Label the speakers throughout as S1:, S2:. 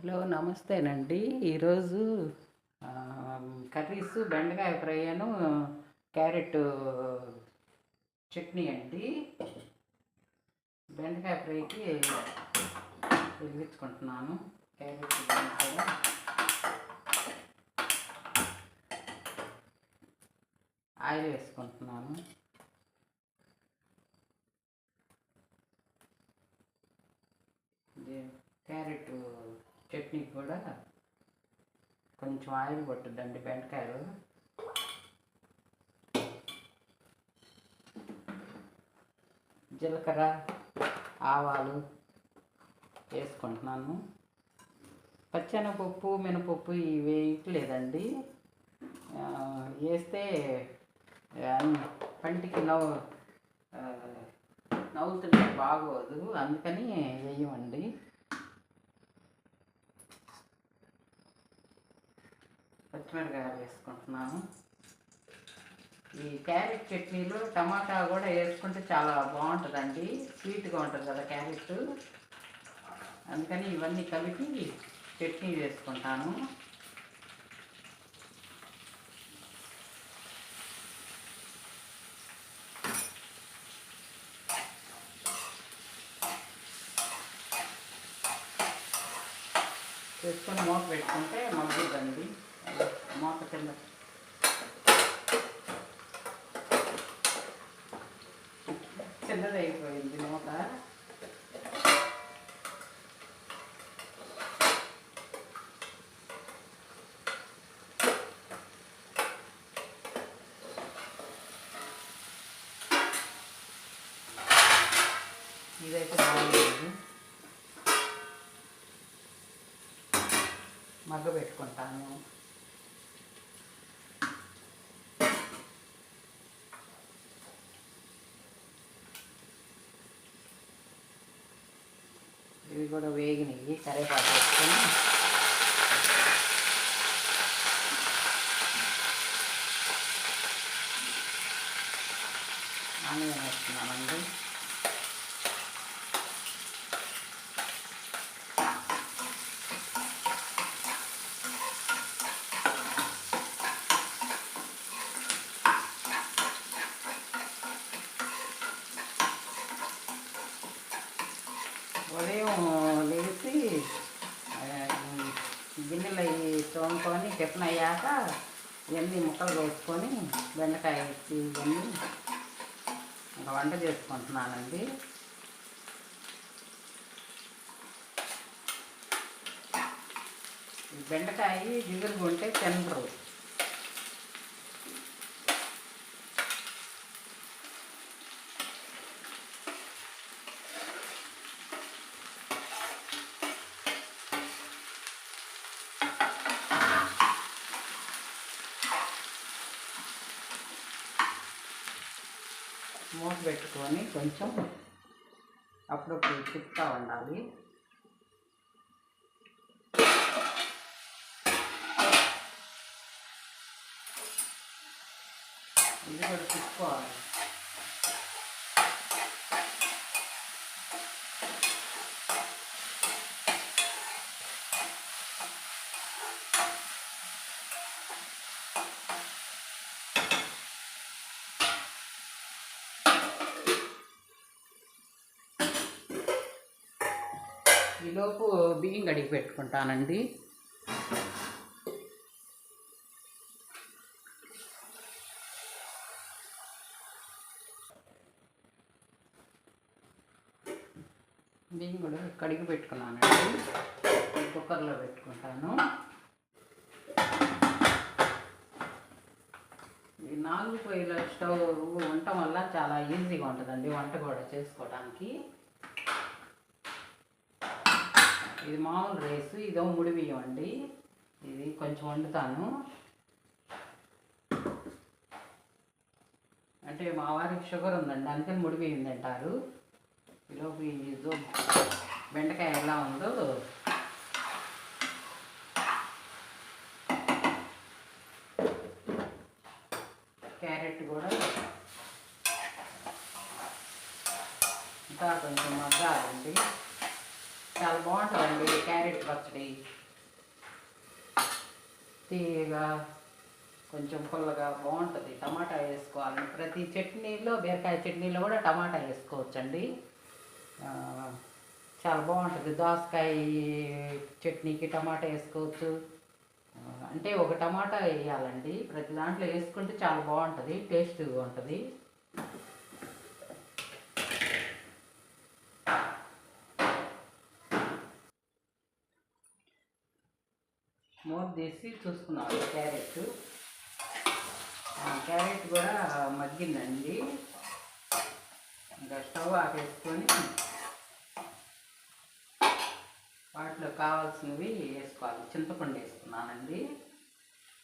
S1: Hello నమస్తేనండి. ఈరోజు curries బెండకాయ fry అను carrot chutney అండి. బెండకాయ ఫ్రైకి వెలిగించుకుంటున్నాను. క్యారెట్ బెండకాయ. ఆయిల్ వేసుకుంటున్నాను ఇది క్యారెట్ చట్నీ కూడా కొంచెం ఆయిల్ పట్టుద్దండి బెండకాయలు. జీలకర్ర ఆవాలు వేసుకుంటున్నాను. పచ్చెనపప్పు మినపప్పు ఇవి వేయట్లేదండి. వేస్తే పంటికి నవ్వు నవ్వుతుంటే బాగోదు. అందుకని వేయమండి. పచ్చిమిరకాయలు వేసుకుంటున్నాను ఈ క్యారెట్ చట్నీలో టమాటా కూడా వేసుకుంటే చాలా బాగుంటుందండి. స్వీట్గా ఉంటుంది కదా క్యారెట్. అందుకని ఇవన్నీ కలిపి చట్నీ వేసుకుంటాను. వేసుకొని మూత పెట్టుకుంటే మగ్గుదండి మూత కింద చిన్నది అయిపోయింది మూత ఇదైతే బాగుంటుంది మగ్గ పెట్టుకుంటాను. ఇవి కూడా వేగినవి కరేపాకు వేసుకొని. ఆనియన్ వేస్తున్నామండి ఉదయం లేచి గిన్నెలు అవి తోముకొని టిఫిన్ అయ్యాక ఇవన్నీ ముక్కలు కోసుకొని బెండకాయ వేసి ఇవన్నీ ఇంకా వంట చేసుకుంటున్నానండి. బెండకాయ జిగురు ఉంటే తినరు. మూత పెట్టుకొని కొంచెం అప్పుడప్పుడు తిప్పుతూ ఉండాలి. ఇది కూడా తిప్పుకోవాలి. ఈలోపు బియ్యం కడిగి పెట్టుకుంటానండి. బియ్యం కూడా కడిగి పెట్టుకున్నానండి. కుక్కర్లో పెట్టుకుంటాను. ఈ నాలుగు పొయ్యిల స్టవ్ ఉండటం వల్ల చాలా ఈజీగా ఉంటుందండి వంట కూడా చేసుకోవడానికి ఇది మామూలు రైస్ ఇదో ముడి బియ్యం అండి ఇది కొంచెం వండుతాను. అంటే మా వారికి షుగర్ ఉందండి అందుకని ముడి బియ్యం తింటారు. ఈలోపు ఇదో బెండకాయ ఎలా ఉందో క్యారెట్ కూడా ఇంకా కొంచెం మగ్గాలండి. చాలా బాగుంటుందండి క్యారెట్ పచ్చడి. తీయగా కొంచెం పుల్లగా బాగుంటుంది. టమాటా వేసుకోవాలి ప్రతి చట్నీలో బీరకాయ చట్నీలో కూడా టమాటా వేసుకోవచ్చండి. చాలా బాగుంటుంది. దోసకాయ చట్నీకి టమాటా వేసుకోవచ్చు. అంటే ఒక టమాటా వేయాలండి. ప్రతి దాంట్లో వేసుకుంటే చాలా బాగుంటుంది టేస్ట్గా ఉంటుంది. మూత తీసి చూసుకున్నాను క్యారెట్. క్యారెట్ కూడా మగ్గిందండి. ఇంకా స్టవ్ ఆపేసుకొని వాటిలో కావాల్సినవి వేసుకోవాలి. చింతపండు వేసుకున్నానండి.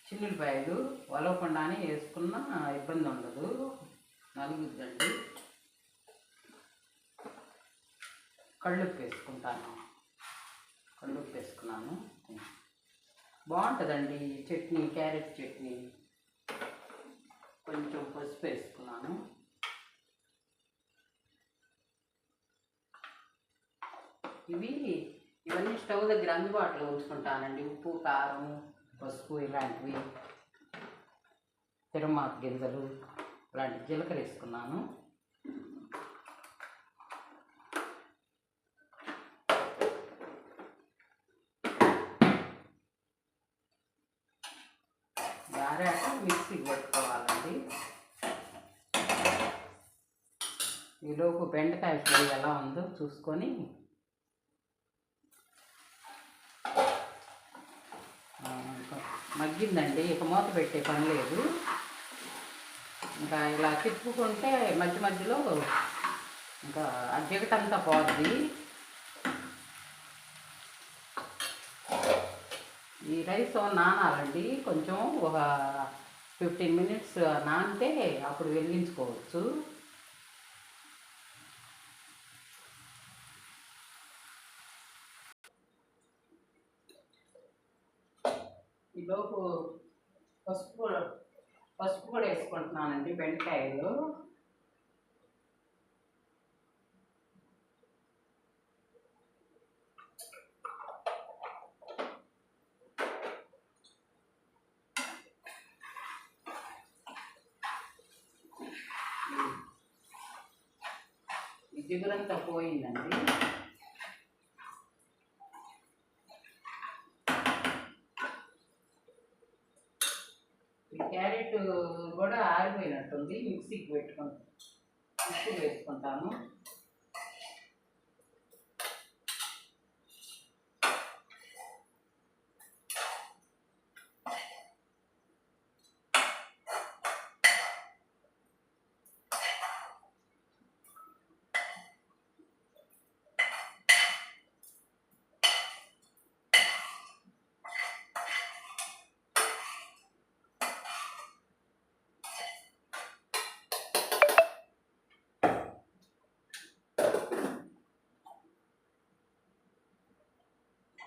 S1: చిన్నులపాయలు ఒలవకుండానే వేసుకున్న ఇబ్బంది ఉండదు. నలుగుద్దండి. కళ్ళుప్పు వేసుకుంటాను. కళ్ళుప్పు వేసుకున్నాను. బాగుంటుందండి చట్నీ క్యారెట్ చట్నీ. కొంచెం పసుపు వేసుకున్నాను. ఇవి ఇవన్నీ స్టవ్ దగ్గర అందుబాటులో ఉంచుకుంటానండి. ఉప్పు కారం పసుపు ఇలాంటివి. తిరుమాత గింజలు ఇలాంటి జీలకర్ర వేసుకున్నాను. మిక్సీ మిక్సీకి ఈలోపు బెండకాయ ఫ్రై ఎలా ఉందో చూసుకొని మగ్గిందండి ఇక మూత పెట్టే పని లేదు. ఇంకా ఇలా తిప్పుకుంటే మధ్య మధ్యలో ఇంకా ఆ జిగటంతా పోద్ది. ఈ రైస్ నానాలండి కొంచెం ఒక ఫిఫ్టీన్ మినిట్స్ నానితే అప్పుడు వెలిగించుకోవచ్చు. ఈలోపు పసుపు కూడా పసుపు కూడా వేసుకుంటున్నానండి బెండకాయలు. ఈ జిగురంతా పోయిందండి క్యారెట్ కూడా ఆరిపోయినట్టుంది మిక్సీకి పెట్టుకుంటాను మిక్సీ వేసుకుంటాను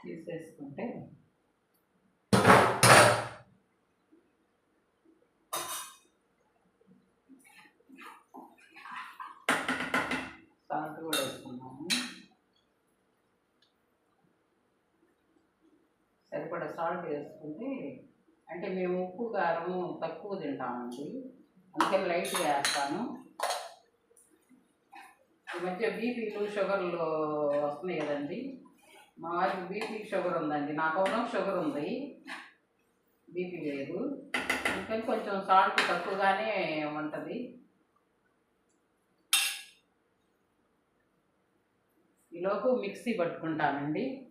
S1: తీసేసుకుంటే సాల్ట్ కూడా వేసుకున్నాము సరిపడా సాల్ట్ వేసుకుంటే అంటే మేము ఉప్పు కారం తక్కువ తింటామండి. అందుకే లైట్గా వేస్తాను. ఈ మధ్య బీపీలు షుగర్లు వస్తున్నాయి కదండి. మా వారికి బీపీ షుగర్ ఉందండి. నాకు అవును షుగర్ ఉంది. బీపీ లేదు. ఇంకా కొంచెం సాల్ట్ తక్కువగానే ఉంటుంది. ఈలోపు మిక్సీ పట్టుకుంటానండి.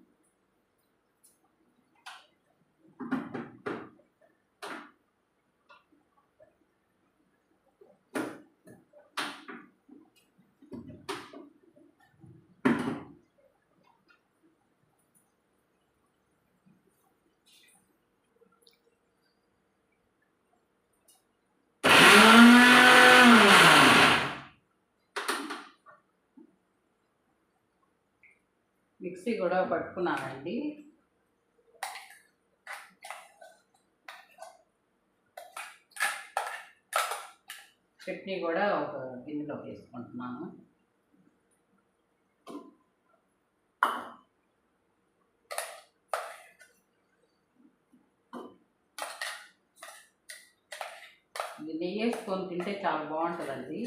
S1: మిక్సీ కూడా పట్టుకున్నానండి. చట్నీ కూడా ఒక గిన్నెలో వేసుకుంటున్నాను. ఇది నెయ్యి వేసుకొని తింటే చాలా బాగుంటుందండి.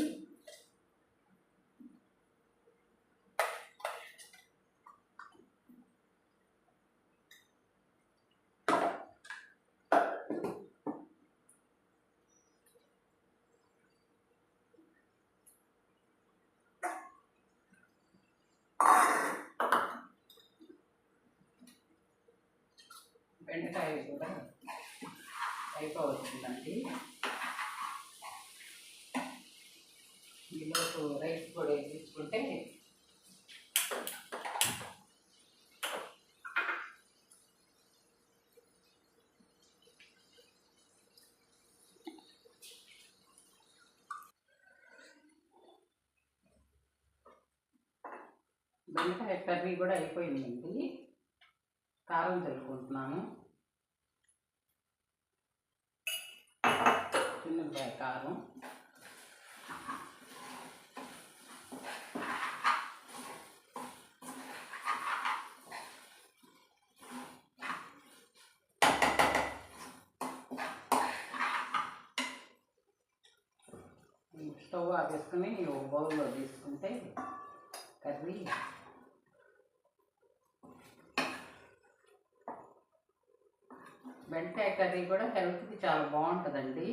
S1: బెండకాయ కూడా అయిపోవచ్చిందండి. ఈలోపు రైస్ కూడా వేయించుకుంటే బెండకాయ కర్రీ కూడా అయిపోయిందండి. కారం చల్లుకుంటున్నాను. చిన్నపాయ కారం స్టవ్ ఆపేసుకుని ఒక బౌల్లో తీసుకుంటే కర్రీ. బెండకాయ కర్రీ కూడా హెల్త్కి చాలా బాగుంటుందండి.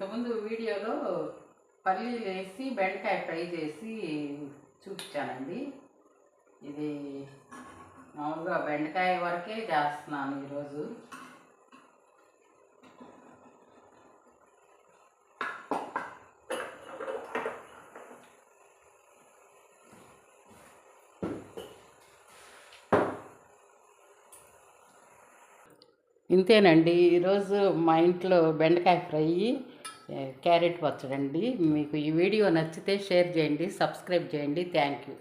S1: ఇంతకుముందు వీడియోలో పల్లీలు వేసి బెండకాయ ఫ్రై చేసి చూపించానండి. ఇది మామూలుగా బెండకాయ వరకే చేస్తున్నాను ఈరోజు. ఇంతేనండి ఈరోజు మా ఇంట్లో బెండకాయ ఫ్రై. క్యారెట్ పచ్చడండి. మీకు ఈ వీడియో నచ్చితే షేర్ చేయండి సబ్స్క్రైబ్ చేయండి. Thank you.